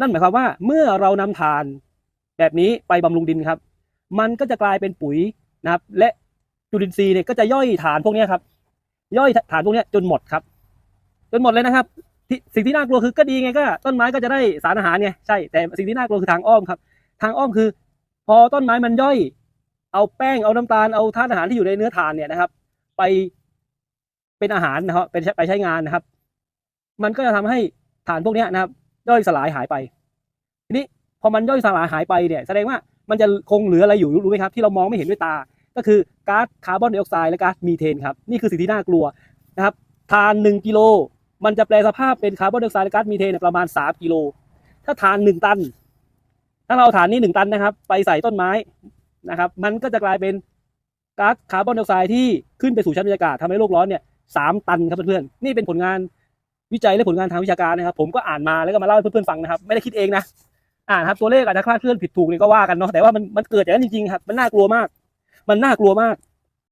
นั่นหมายความว่าเมื่อเรานำถ่านแบบนี้ไปบำรุงดินครับ มันก็จะกลายเป็นปุ๋ยนะครับ และจุลินทรีย์เนี่ยก็จะย่อยฐานพวกนี้ครับ ย่อยฐานพวกนี้จนหมดครับ จนหมดเลยนะครับสิ่งที่น่ากลัวคือก็ดีไงก็ ต้นไม้ก็จะได้สารอาหารไงใช่แต่สิ่งที่น่ากลัวคือทางอ้อมครับ ทางอ้อมคือ พอต้นไม้มันย่อย เอาแป้งเอาน้ำตาลเอาธาตุอาหารที่อยู่ในเนื้อถ่านเนี่ยนะครับ ไปเป็นอาหารนะครับเป็นไปใช้งานนะครับ มันก็จะทำให้ฐานพวกนี้นะครับ ย่อยสลายหายไป ทีนี้พอมันย่อยสลายหายไปเนี่ยแสดงว่ามันจะคงเหลืออะไรอยู่รู้ไหมครับ ที่เรามองไม่เห็นด้วยตา ก็คือก๊าซคาร์บอนไดออกไซด์และก๊าซมีเทนครับนี่คือสิ่งที่น่ากลัวนะครับทานหนึ่งกิโล มันจะแปลสภาพเป็นคาร์บอนไดออกไซด์และก๊าซมีเทนประมาณสามกิโล ถ้าทานหนึ่งตัน ถ้าเราเอาฐานนี้หนึ่งตันนะครับ ไปใส่ต้นไม้นะครับ มันก็จะกลายเป็นก๊าซคาร์บอนไดออกไซด์ที่ขึ้นไปสู่ชั้นบรรยากาศทำให้โลกร้อนเนี่ยสามตันครับเพื่อนๆนี่เป็นผลงาน วิจัยและผลงานทางวิชาการนะครับ ผมก็อ่านมาแล้วก็มาเล่าให้เพื่อนๆฟังนะครับ ไม่ได้คิดเองนะอ่านครับตัวเลขอาจจะคลาดเคลื่อนผิดถูกนี่ก็ว่ากันเนาะแต่ว่ามันมันเกิดอย่างนั้นจริงๆครับมันน่ากลัวมาก มันน่ากลัวมาก